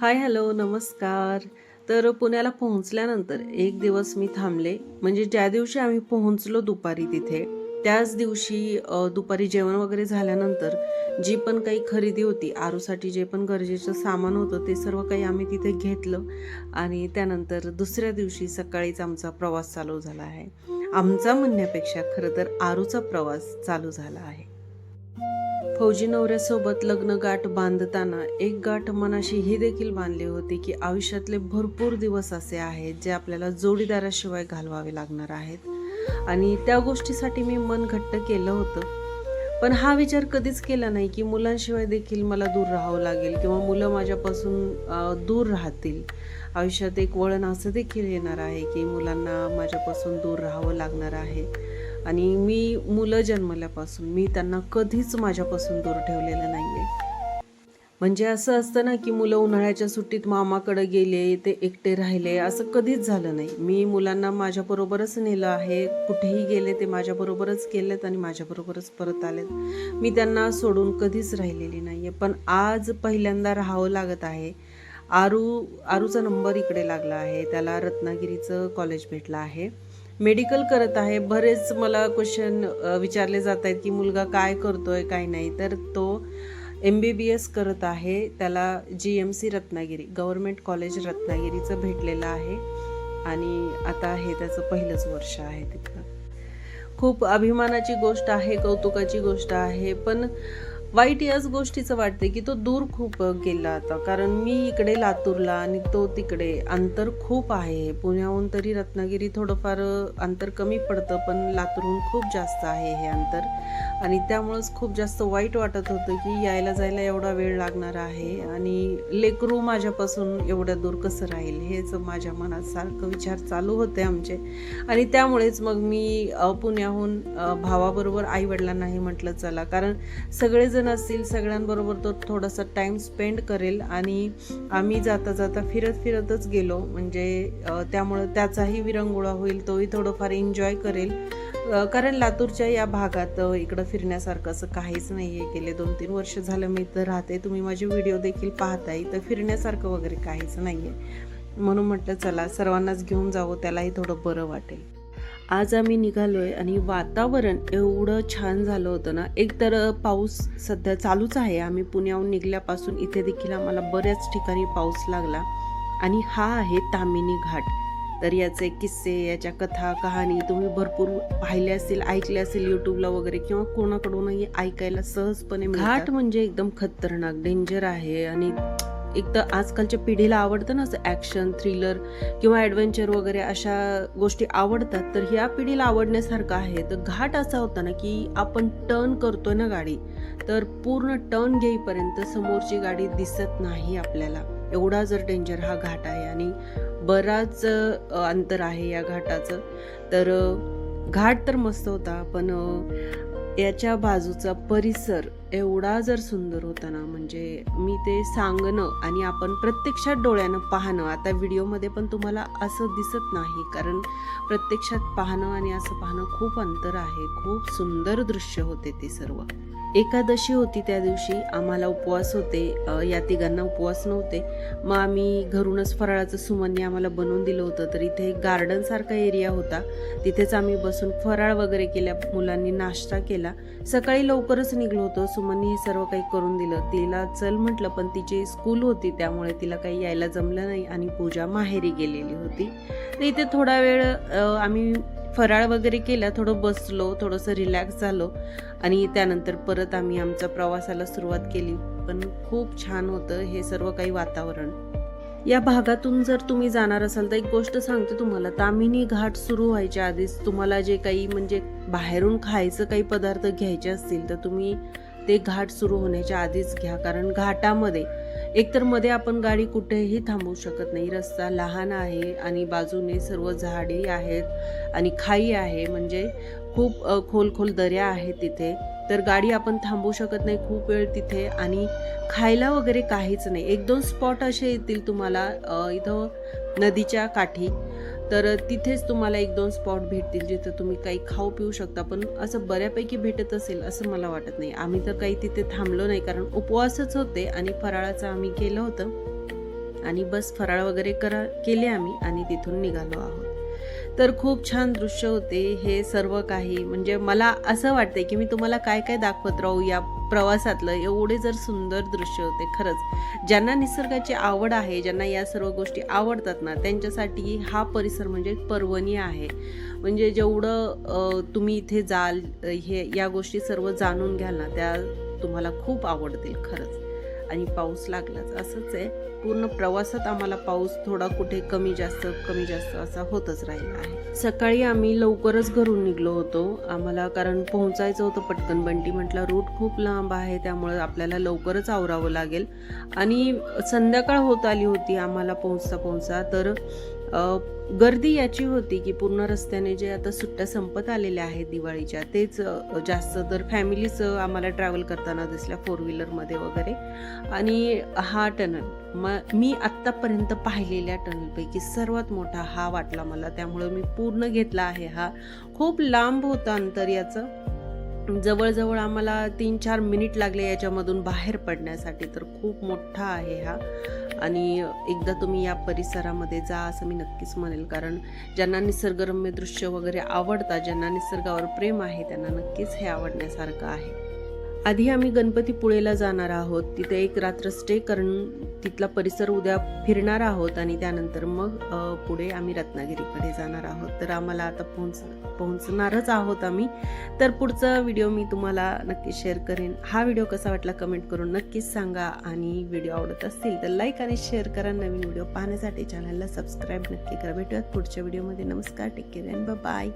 Hi hello नमस्कार. तर पुण्याला पोहोचल्यानंतर एक दिवस मी थांबले. म्हणजे ज्या दिवशी आम्ही पोहोचलो दुपारी तिथे त्याच दिवशी दुपारी जेवण वगैरे झाल्यानंतर जी पण काही खरेदी होती आरूसाठी जे पण गरजेचं सामान होतं ते सर्व काही आम्ही तिथे घेतलं. आणि त्यानंतर दुसऱ्या दिवशी सकाळीच आमचा प्रवास चालू झाला आहे. आमचा म्हणण्यापेक्षा खरं तर आरूचा प्रवास चालू झाला आहे. फौजी नवऱ्यासोबत लग्न गाठ बांधताना एक गाठ मनाशी ही देखील बांधली होती की आयुष्यातले भरपूर दिवस असे आहेत जे आपल्याला जोडीदाराशिवाय घालवावे लागणार आहेत. आणि त्या गोष्टीसाठी मी मन घट्ट केलं होतं. पण हा विचार कधीच केला नाही की मुलांशिवाय देखील मला दूर राहावं लागेल किंवा मुलं माझ्यापासून दूर राहतील. आयुष्यात एक वळण असं देखील येणार आहे की मुलांना माझ्यापासून दूर राहावं लागणार आहे. आणि मी मुलं जन्मल्यापासून मी त्यांना कधीच माझ्यापासून दूर ठेवलेलं नाही आहे म्हणजे असं असतं ना की मुलं उन्हाळ्याच्या सुट्टीत मामाकडे गेले ते एकटे राहिले असं कधीच झालं नाही. मी मुलांना माझ्याबरोबरच नेलं आहे. कुठेही गेले ते माझ्याबरोबरच गेलेत आणि माझ्याबरोबरच परत आलेत. मी त्यांना सोडून कधीच राहिलेली नाही आहे पण आज पहिल्यांदा राहावं लागत आहे. आरू आरूचा नंबर इकडे लागला आहे. त्याला रत्नागिरीचं कॉलेज भेटलं आहे. मेडिकल करत आहे. बरेच मला क्वेश्चन विचारले जात आहेत की मुलगा काय करतोय काय नाही. तर तो एम बी बी एस करत आहे. त्याला G M C Ratnagiri government college रत्नागिरीचं भेटलेलं आहे. आणि आता हे त्याचं पहिलंच वर्ष आहे तिथं. खूप अभिमानाची गोष्ट आहे कौतुकाची गोष्ट आहे. पण वाईट याच गोष्टीचं वाटते की तो दूर खूप गेला आता. कारण मी इकडे लातूरला आणि तो तिकडे अंतर खूप आहे. पुण्याहून तरी रत्नागिरी थोडंफार अंतर कमी पडतं पण लातूरहून खूप जास्त आहे हे अंतर. आणि त्यामुळंच खूप जास्त वाईट वाटत होतं की यायला जायला एवढा वेळ लागणार आहे. आणि लेकरू माझ्यापासून एवढ्या दूर कसं राहील? हेच माझ्या मनात सारखं विचार चालू होते आमचे. आणि त्यामुळेच मग मी पुण्याहून भावाबरोबर आईवडिलांनाही म्हटलं चला. कारण जण असतील सगळ्यांबरोबर तो थोडासा टाईम स्पेंड करेल आणि आम्ही जाता जाता फिरत फिरतच गेलो. म्हणजे त्यामुळं त्याचाही विरंगुळा होईल तोही थोडंफार एन्जॉय करेल. कारण लातूरच्या या भागात इकडं फिरण्यासारखं असं काहीच नाही आहे गेले दोन तीन वर्ष झालं मी इथं राहते. तुम्ही माझे व्हिडिओ देखील पाहताय. तर फिरण्यासारखं वगैरे काहीच नाही आहे म्हणून म्हटलं चला सर्वांनाच घेऊन जावं त्यालाही थोडं बरं वाटेल. आज आम्ही निघालो आहे आणि वातावरण एवढं छान झालं होतं ना. एकतर पाऊस सध्या चालूच आहे. आम्ही पुण्याहून निघल्यापासून इथे देखील आम्हाला बऱ्याच ठिकाणी पाऊस लागला. आणि हा आहे तामिनी घाट. तर याचे किस्से याच्या कथा कहाणी तुम्ही भरपूर पाहिले असतील ऐकले असेल यूट्यूबला वगैरे किंवा कोणाकडूनही ऐकायला सहजपणे घाट म्हणजे एकदम खतरनाक डेंजर आहे आणि एक तर आजकालच्या पिढीला आवडतं ना असं ॲक्शन थ्रिलर किंवा ॲडव्हेंचर वगैरे अशा गोष्टी आवडतात तर ह्या पिढीला आवडण्यासारखं आहे. तर घाट असा होता ना की आपण टर्न करतो ना गाडी तर पूर्ण टर्न घेईपर्यंत समोरची गाडी दिसत नाही आपल्याला. एवढा जर डेंजर हा घाट आहे आणि बराच अंतर आहे या घाटाचं. तर घाट तर मस्त होता पण याच्या बाजूचा परिसर एवढा जर सुंदर होता ना म्हणजे मी ते सांगणं आणि आपण प्रत्यक्षात डोळ्यानं पाहणं आता व्हिडिओमध्ये पण तुम्हाला असं दिसत नाही. कारण प्रत्यक्षात पाहणं आणि असं पाहणं खूप अंतर आहे. खूप सुंदर दृश्य होते ते सर्व. एकादशी होती त्या दिवशी. आम्हाला उपवास होते. या तिघांना उपवास नव्हते. मग आम्ही घरूनच फराळाचं सुमन्य आम्हाला बनवून दिलं होतं. तर इथे गार्डनसारखा एरिया होता. तिथेच आम्ही बसून फराळ वगैरे केल्या. मुलांनी नाश्ता केला. सकाळी लवकरच निघलो होतो. सुमननी हे सर्व काही करून दिलं. तिला चल म्हटलं पण तिची स्कूल होती त्यामुळे तिला काही यायला जमलं नाही आणि पूजा माहेरी गेलेली होती. तर इथे थोडा वेळ आम्ही फराळ वगैरे केला थोडं बसलो थोडंसं रिलॅक्स झालो आणि त्यानंतर परत आम्ही आमच्या प्रवासाला सुरुवात केली. पण खूप छान होतं हे सर्व काही वातावरण. या भागातून जर तुम्ही जाणार असाल तर एक गोष्ट सांगते तुम्हाला. तामिनी घाट सुरू व्हायच्या आधीच तुम्हाला जे काही म्हणजे बाहेरून खायचं काही पदार्थ घ्यायचे असतील तर तुम्ही ते घाट सुरू होण्याच्या आधीच घ्या कारण घाटामध्ये एकतरमध्ये आपण गाडी कुठेही थांबवू शकत नाही. रस्ता लहान आहे आणि बाजूने सर्व झाडे आहेत आणि खाई आहे म्हणजे खूप खोल खोल दऱ्या आहेत तिथे. तर गाडी आपण थांबवू शकत नाही खूप वेळ तिथे आणि खायला वगैरे काहीच नाही. एक दोन स्पॉट असे येतील तुम्हाला इथं नदीच्या काठी. तर तिथेच तुम्हाला एक दोन स्पॉट भेटतील जिथं तुम्ही काही खाऊ पिऊ शकता. पण असं बऱ्यापैकी भेटत असेल असं मला वाटत नाही. आम्ही तर काही तिथे थांबलो नाही कारण उपवासच होते आणि फराळाचं आम्ही केलं होतं. आणि बस फराळ वगैरे करा केले आम्ही आणि तिथून निघालो आहोत. तर खूप छान दृश्य होते हे सर्व काही. म्हणजे मला असं वाटतंय की मी तुम्हाला काय काय दाखवत राहू या प्रवासातलं एवढे जर सुंदर दृश्य होते खरंच. ज्यांना निसर्गाची आवड आहे ज्यांना या सर्व गोष्टी आवडतात ना त्यांच्यासाठी हा परिसर म्हणजे पर्वणी आहे. म्हणजे जेवढं तुम्ही इथे जाल हे या गोष्टी सर्व जाणून घ्याल ना त्या तुम्हाला खूप आवडतील खरंच. आणि पाऊस लागलाच. असंच आहे. पूर्ण प्रवासात आम्हाला पाऊस थोडा कुठे कमी जास्त कमी जास्त असा होतच राहिला आहे. सकाळी आम्ही लवकरच घरून निघलो होतो. आम्हाला कारण पोहोचायचं होतं पटकन. बंटी म्हटलं रूट खूप लांब आहे त्यामुळे आपल्याला लवकरच आवरावं लागेल. आणि संध्याकाळ होत आली होती आम्हाला पोहोचता पोहोचता तर गर्दी याची होती की पूर्ण रस्त्याने जे आता सुट्ट्या संपत आलेल्या आहेत दिवाळीच्या तेच जास्त तर फॅमिलीच आम्हाला ट्रॅव्हल करताना दिसल्या फोर व्हीलरमध्ये वगैरे. आणि हा टनल म मी आत्तापर्यंत पाहिलेल्या टनलपैकी सर्वात मोठा हा वाटला मला. त्यामुळं मी पूर्ण घेतला आहे हा. खूप लांब होता अंतर याचं. जवळजवळ आम्हाला तीन चार मिनिट लागले याच्यामधून बाहेर पडण्यासाठी तर खूप मोठा आहे हा. आणि एकदा तुम्ही या परिसरामध्ये जा असं मी नक्कीच म्हणेल. कारण ज्यांना निसर्गरम्य दृश्य वगैरे आवडतात ज्यांना निसर्गावर प्रेम आहे त्यांना नक्कीच हे आवडण्यासारखं आहे. आधी आम्ही गणपतीपुळेला जाणार आहोत. तिथे एक रात्र स्टे करून तिथला परिसर उद्या फिरणार आहोत आणि त्यानंतर मग पुढे आम्ही रत्नागिरीकडे जाणार आहोत. तर आम्हाला आता पोहोच पोहोचणारच आहोत आम्ही. तर पुढचा व्हिडिओ मी तुम्हाला नक्की शेअर करेन. हा व्हिडिओ कसा वाटला कमेंट करून नक्कीच सांगा आणि व्हिडिओ आवडत असतील तर लाईक आणि शेअर करा. नवीन व्हिडिओ पाहण्यासाठी चॅनलला सबस्क्राईब नक्की करा. भेटूयात पुढच्या व्हिडिओमध्ये नमस्कार. Take care and bye